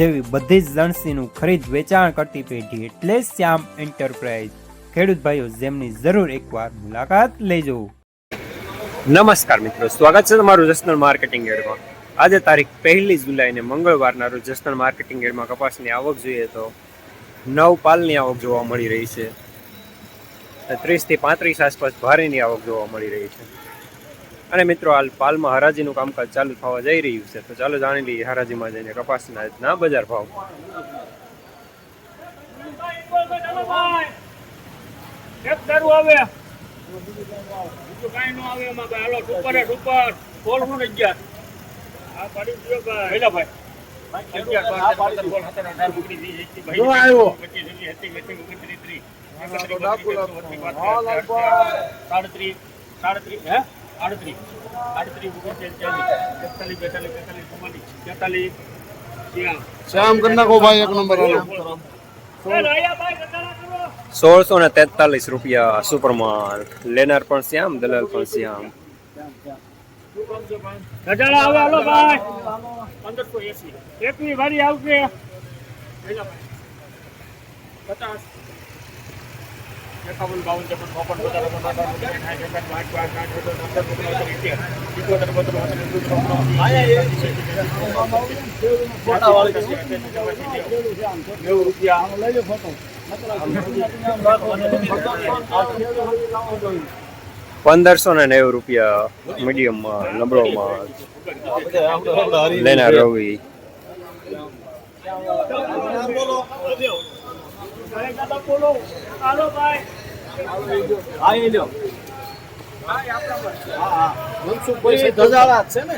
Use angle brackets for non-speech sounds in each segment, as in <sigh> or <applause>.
જેવી બધી જ લણસીનું ખરીદ વેચાણ કરતી પેઢી એટલે શ્યામ એન્ટરપ્રાઇઝ. ખેડૂત ભાઈઓ, જેમની જરૂર એકવાર મુલાકાત લેજો. નમસ્કાર મિત્રો, સ્વાગત છે તમારું જસનલ માર્કેટિંગ એડમાં. આજે તારીખ પહેલી જુલાઈને મંગળવારના રોજ જસનલ માર્કેટિંગ એડમાં કપાસની આવક જોઈએ તો નવ પાલની આવક જોવા મળી રહી છે. ત્રીસથી પાંત્રીસ આસપાસ ભારેની આવક જોવા મળી રહી છે. અને મિત્રો, હાલ પાલમાં હરાજીનું કામકાજ ચાલુ થવા જઈ રહ્યું છે. તો ચાલો જાણી લઈએ હરાજીમાં જઈને કપાસના આજના બજાર ભાવ. સાડત્રીસ આડત્રીસ. આડત્રીસ ઓગણચાલીસ ચાલીસ. એકતાલીસ બેતાલીસ તેતાલીસ ચુમ્માલીસ તેતાલીસ શ્યામ કરી નાખો ભાઈ એક નંબર સોળસો ને તેતાલીસ રૂપિયા સુપરમાલ લેનાર પણ શ્યામ દલાલ પણ શ્યામ. ગજાડા આવે હાલો ભાઈ. પંદરસો એસી. એકવી વારી આવશે. પચાસ. એકાવન બાવન ત્રેપન ચોપન પચાસ પચાસ પચાસ પચાસ સાઠ એકાવન બાવન બાવન સાઠ સત્તર અઢાર ઓગણસિત્તેર સિત્તેર સિત્તોતેર બોતેર બોતેર એકોતેર નેવું રૂપિયા પંદરસો ને નેવું રૂપિયા મીડિયમમાં લબડોમાં લેનાર રવિ. હાલો ભાઈ મનસુખભાઈ ધજાળા છે ને?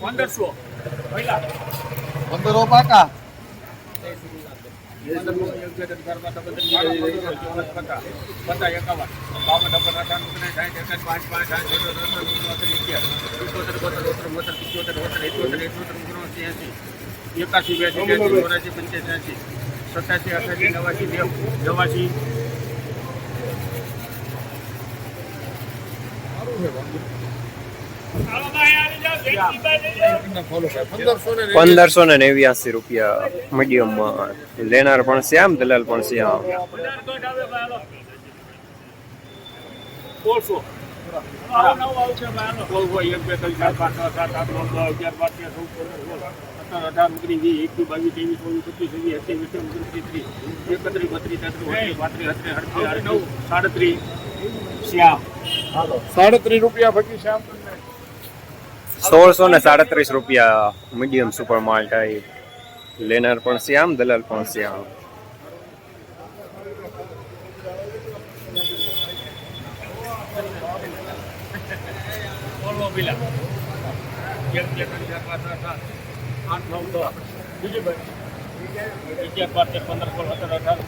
પંદરસો. પંદરો પાકા. એકાસી બે ચોરાસી પંચ્યાસી સત્યાસી અઠાસી નવાસી નેવું નવાસી પંદરસો ને પંદરસો ને નેવ્યાસી રૂપિયા મીડિયમમાં લેનાર પણ શ્યામ દલાલ પણ શ્યામ સોળસો સોળસો એક બે ત્રણ ચાર પાંચ છ સાત આઠ નવ દસ અગિયાર બાર તેર ચૌદ પંદર સોળ સત્તર અઢાર ઓગણીસ વીસ એકવીસ બાવીસ ત્રેવીસ ચોવીસ પચીસ છવ્વીસ સત્યાવીસ અઠ્યાવીસ ઓગણત્રીસ ત્રીસ એકત્રીસ બત્રીસ તેત્રીસ બત્રીસ પાંત્રીસ અઠત્રીસ અડત્રીસ આડત્રીસ સાડત્રીસ શ્યામ સાડત્રીસ રૂપિયા ફકી શ્યામ. સોળસો ને સાડત્રીસ રૂપિયા મીડિયમ સુપર માલ્ટ લેનાર પણ શ્યામ દલાલ પણ શ્યામ બીજી પંદર સોળ સત્તર અઢાર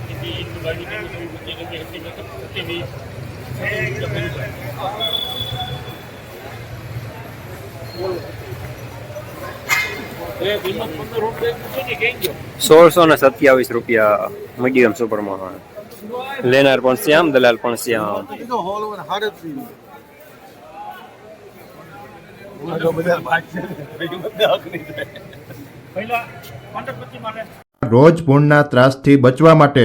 સોળસો ને સત્યાવીસ રૂપિયા મીડિયમ સુપર માલ લેનાર પણ શ્યામ દલાલ પણ શ્યામ. રોજ પૂર્ણના ત્રાસથી બચવા માટે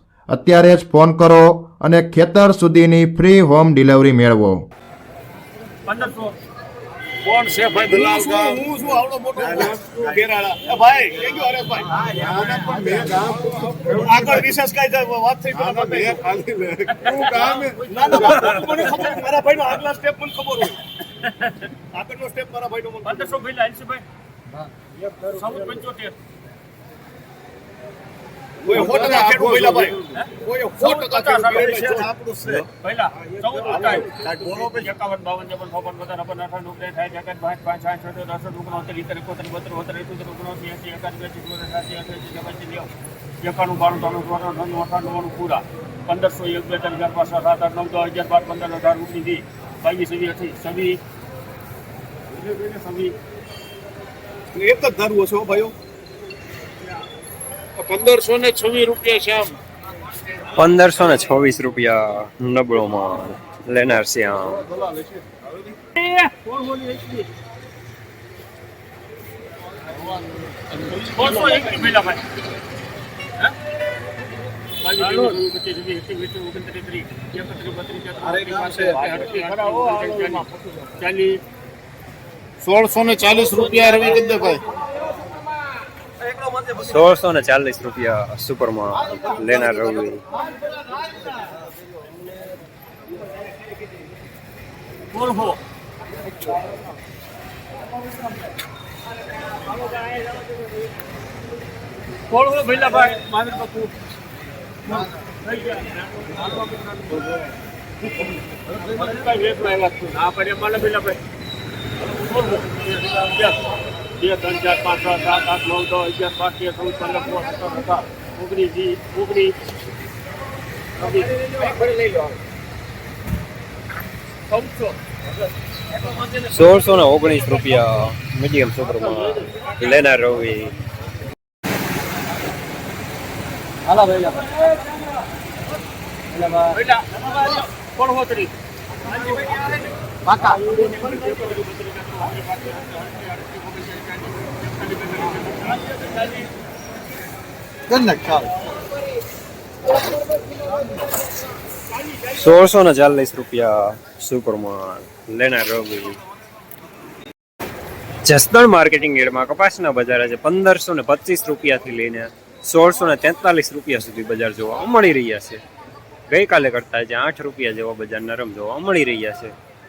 અત્યારે જ ફોન કરો અને ખેતર સુધીની ફ્રી હોમ ડિલિવરી મેળવો. પંદરસો. કોણ છે ભાઈ દલાલ હું શું આવડો મોટો ઘેરાળા ભાઈ એ ગયો અરે ભાઈ? આગળ વિશેષ કઈ જાય વાત થઈ પેલા મેં. ખાલી લે. તું ના ના મને ખબર મારા ભાઈનો આગલા સ્ટેપ મને ખબર હોય. <laughs> આગળનો સ્ટેપ મારા ભાઈનો મને ભાઈ ભાઈ સાઉથ પંચોતેર. કોઈ સો ટકા ખેડૂત ભઈલા ભાઈ. કોઈ સો ટકા ખેડૂત આપણું છે. પહેલા બોતેર બોતેર ઇત્તોતેર ઓગણસી એંસી એકાસી બેસી ચોતેર સાસી અઠ્યાસી નેવ્યાસી નેવું એકાણું બાણું ત્રાણું ચોરાણું અઠાણું અઠાણું નવ્વાણું પૂરા. પંદરસો એક બે ત્રણ ચાર પાંચ સાત આઠ નવ દસ અગિયાર બાર પંદર અઢાર ઓગણીસ વીસ બાવીસ છવ્વીસ અઠ્યાવીસ છવ્વીસ. છવ્વીસ એક જ ધારું છે ભાઈઓ. પંદરસો ને છવ્વીસ રૂપિયા શ્યામ પંદરસો ને છવ્વીસ રૂપિયા નબળોમાં લેનાર શ્યામ સોળસો ને ચાલીસ રૂપિયા રવિચંદ્રભાઈ સોળસો ને ચાલીસ રૂપિયા સુપરમાં લેનાર મહાવીર ના પડે મને ભાઈ બે ત્રણ ચાર પાંચ છ સાત આઠ નવ દસ અગિયાર બાર તેર ચૌદ પંદર સોળ સત્તર અઢાર ઓગણીસ વીસ ઓગણીસ ચૌદસો સોળસો ને ઓગણીસ રૂપિયા મીડિયમ સુપરમાં લેનાર રવિ. બેટા સોળસો ને ચાલીસ રૂપિયા સુપરમાં લેનાર રવિ જસદણ માર્કેટિંગ એડમાં કપાસના બજાર આજે પંદરસો ને પચીસ રૂપિયાથી લઈને સોળસો ને તેતાલીસ રૂપિયા સુધી બજાર જોવા મળી રહ્યા છે. ગઈકાલે કરતા આજે આઠ રૂપિયા જેવા બજાર નરમ જોવા મળી રહ્યા છે.